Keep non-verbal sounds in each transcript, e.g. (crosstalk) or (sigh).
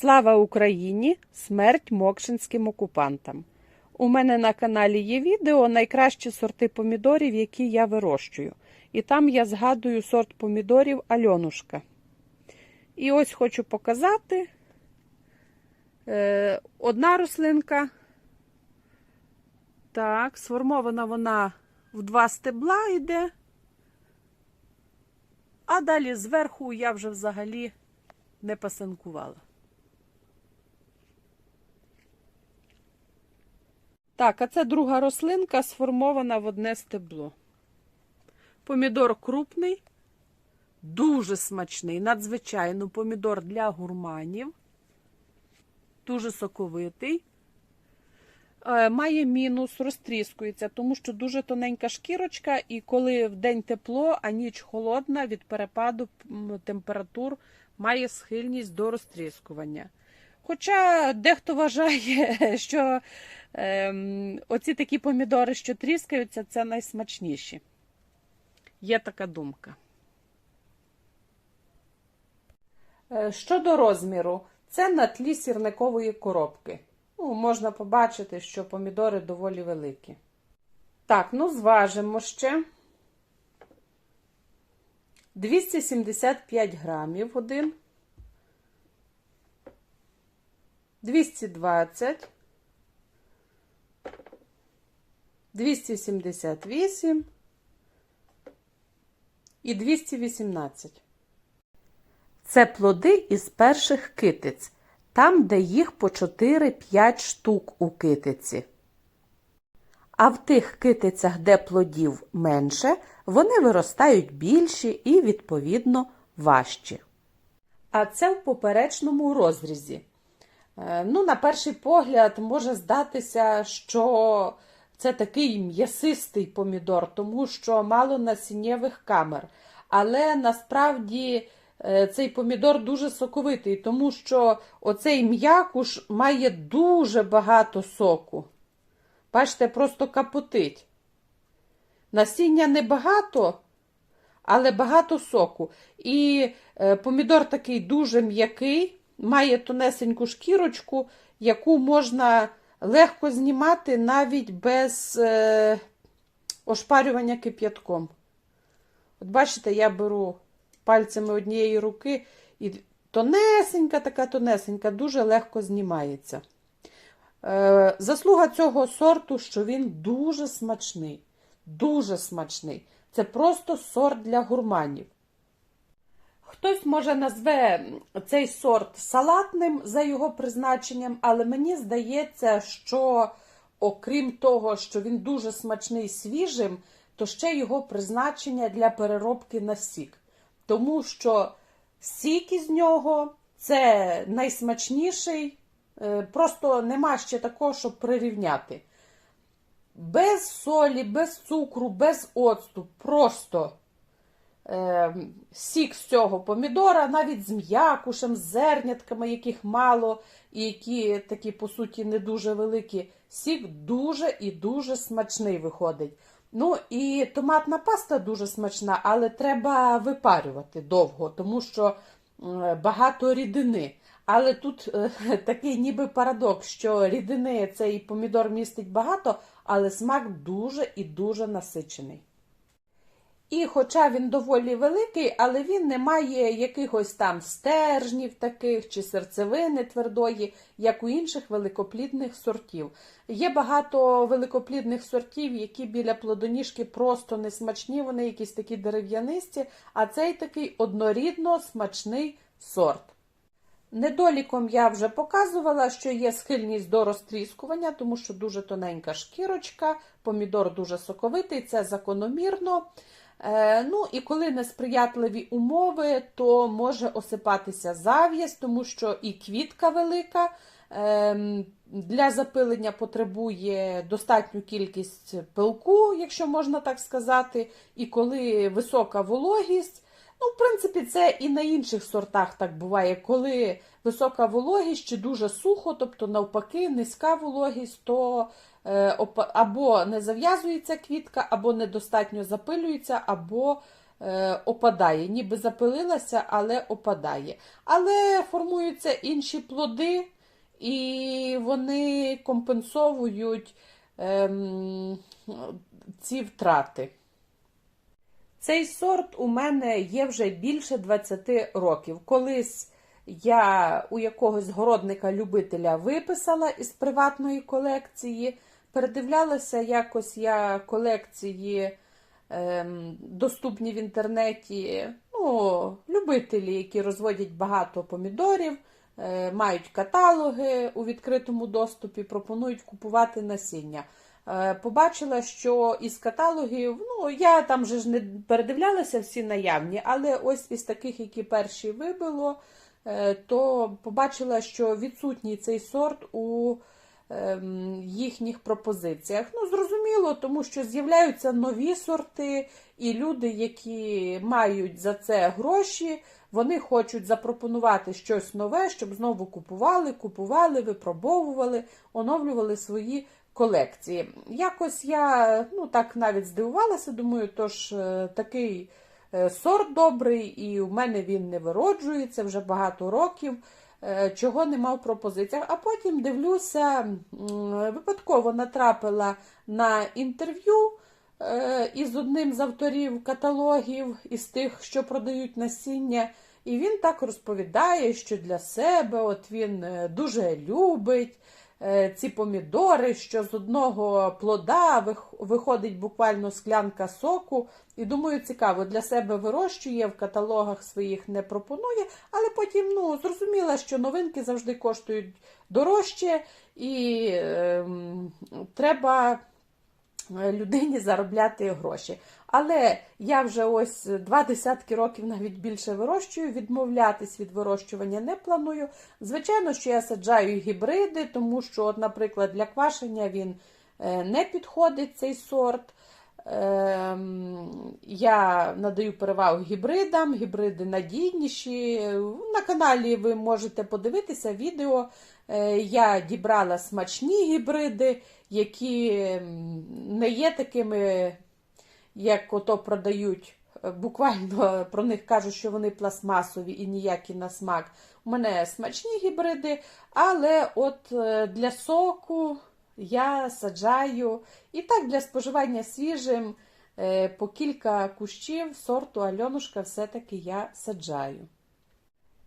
Слава Україні! Смерть мокшинським окупантам! У мене на каналі є відео найкращі сорти помідорів, які я вирощую. І там я згадую сорт помідорів Альонушка. І ось хочу показати е, одна рослинка. Так, сформована вона в два стебла йде. А далі зверху я вже взагалі не пасанкувала. Так, а це друга рослинка сформована в одне стебло. Помідор крупний, дуже смачний, надзвичайно помідор для гурманів, дуже соковитий. Е, Має мінус, розтріскується, тому що дуже тоненька шкірочка, і коли в день тепло, а ніч холодна, від перепаду температур має схильність до розтріскування. Хоча дехто вважає, (laughs) що ем, оці такі помідори, що тріскаються, це найсмачніші. Є така думка. Е, Щодо розміру, це на тлі сірникової коробки. Ну, можна побачити, що помідори доволі великі. Так, ну зважимо ще. 275 грамів один. 220. 278 і 218. Це плоди із перших китиць, там, де їх по 4-5 штук у китиці. А в тих китицях, де плодів менше, вони виростають більші і, відповідно, важчі. А це в поперечному розрізі. Е, Ну, на перший погляд, може здатися, що це такий м'ясистий помідор, тому що мало насіннєвих камер. Але насправді е, цей помідор дуже соковитий, тому що оцей м'якуш має дуже багато соку. Бачите, просто капотить. Насіння небагато, але багато соку. І е, помідор такий дуже м'який, має тонесеньку шкірочку, яку можна легко знімати навіть без е, ошпарювання кип'ятком. От бачите, я беру пальцями однієї руки, і тонесенька, така тонесенька, дуже легко знімається. Е, заслуга цього сорту, що він дуже смачний. Дуже смачний. Це просто сорт для гурманів. Хтось, може, назве цей сорт салатним за його призначенням, але мені здається, що окрім того, що він дуже смачний свіжим, то ще його призначення для переробки на сік. Тому що сік із нього це найсмачніший, е, просто нема ще такого, щоб прирівняти. Без солі, без цукру, без оцту. Просто сік з цього помідора, навіть з м'якушем, з зернятками, яких мало, і які такі, по суті, не дуже великі. Сік дуже і дуже смачний виходить. Ну і томатна паста дуже смачна, але треба випарювати довго, тому що багато рідини. Але тут е, (laughs) такий ніби парадокс, що рідини цей помідор містить багато, але смак дуже і дуже насичений. І хоча він доволі великий, але він не має якихось там стержнів таких чи серцевини твердої, як у інших великоплідних сортів. Є багато великоплідних сортів, які біля плодоніжки просто не смачні, вони якісь такі дерев'янисті, а цей такий однорідно смачний сорт. Недоліком я вже показувала, що є схильність до розтріскування, тому що дуже тоненька шкірочка, помідор дуже соковитий, це закономірно. Е, ну і коли несприятливі умови, то може осипатися зав'яз, тому що і квітка велика. е, Для запилення потребує достатню кількість пилку, якщо можна так сказати. І коли висока вологість, ну, в принципі, це і на інших сортах так буває, коли висока вологість чи дуже сухо, тобто навпаки, низька вологість, то е, або не зав'язується квітка, або недостатньо запилюється, або е, опадає, ніби запилилася, але опадає. Але формуються інші плоди, і вони компенсовують ем, ці втрати. Цей сорт у мене є вже більше 20 років. Колись я у якогось городника-любителя виписала із приватної колекції, передивлялася якось я колекції ем, доступні в інтернеті. Ну, любителі, які розводять багато помідорів, е, мають каталоги у відкритому доступі, пропонують купувати насіння. Е, Побачила, що із каталогів, ну я там же ж не передивлялася всі наявні, але ось із таких, які перші вибило, е, то побачила, що відсутній цей сорт у ем, їхніх пропозиціях. Ну, зрозуміло, тому що з'являються нові сорти, і люди, які мають за це гроші, вони хочуть запропонувати щось нове, щоб знову купували, купували, випробовували, оновлювали свої колекції. Якось я ну так навіть здивувалася, думаю, тож е, такий е, сорт добрий, і у мене він не вироджується вже багато років. е, Чого нема в пропозиціях. А потім дивлюся, випадково натрапила на інтерв'ю із одним з авторів каталогів, із тих, що продають насіння. І він так розповідає, що для себе от він дуже любить ці помідори, що з одного плода вих- виходить буквально склянка соку. І думаю, цікаво, для себе вирощує, в каталогах своїх не пропонує, але потім ну, зрозуміла, що новинки завжди коштують дорожче, і ем, треба е, людині заробляти гроші. Але я вже ось два десятки років, навіть більше вирощую, відмовлятись від вирощування не планую. Звичайно, що я саджаю гібриди, тому що, от, наприклад, для квашення він е, не підходить цей сорт. Ем, Я надаю перевагу гібридам, гібриди надійніші. На каналі ви можете подивитися відео. Е, Я дібрала смачні гібриди, які не є такими, як ото продають. Е, Буквально про них кажуть, що вони пластмасові і ніякі на смак. У мене смачні гібриди, але от е, для соку я саджаю. І так для споживання свіжим е, по кілька кущів сорту Альонушка все-таки я саджаю.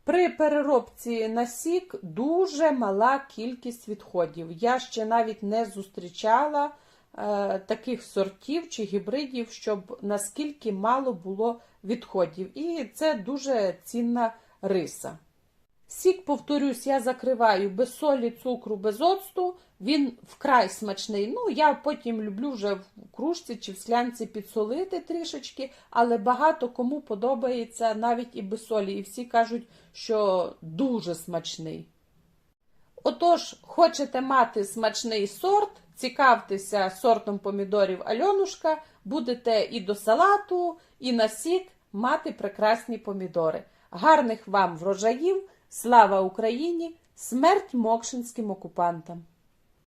При переробці на сік дуже мала кількість відходів. Я ще навіть не зустрічала е, таких сортів чи гібридів, щоб наскільки мало було відходів. І це дуже цінна риса. Сік, повторюсь, я закриваю без солі, цукру, без оцту. Він вкрай смачний. Ну, я потім люблю вже в кружці чи в склянці підсолити трішечки, але багато кому подобається навіть і без солі. І всі кажуть, що дуже смачний. Отож, хочете мати смачний сорт, цікавтеся сортом помідорів Альонушка, будете і до салату, і на сік мати прекрасні помідори. Гарних вам врожаїв! Слава Україні! Смерть мокшинським окупантам!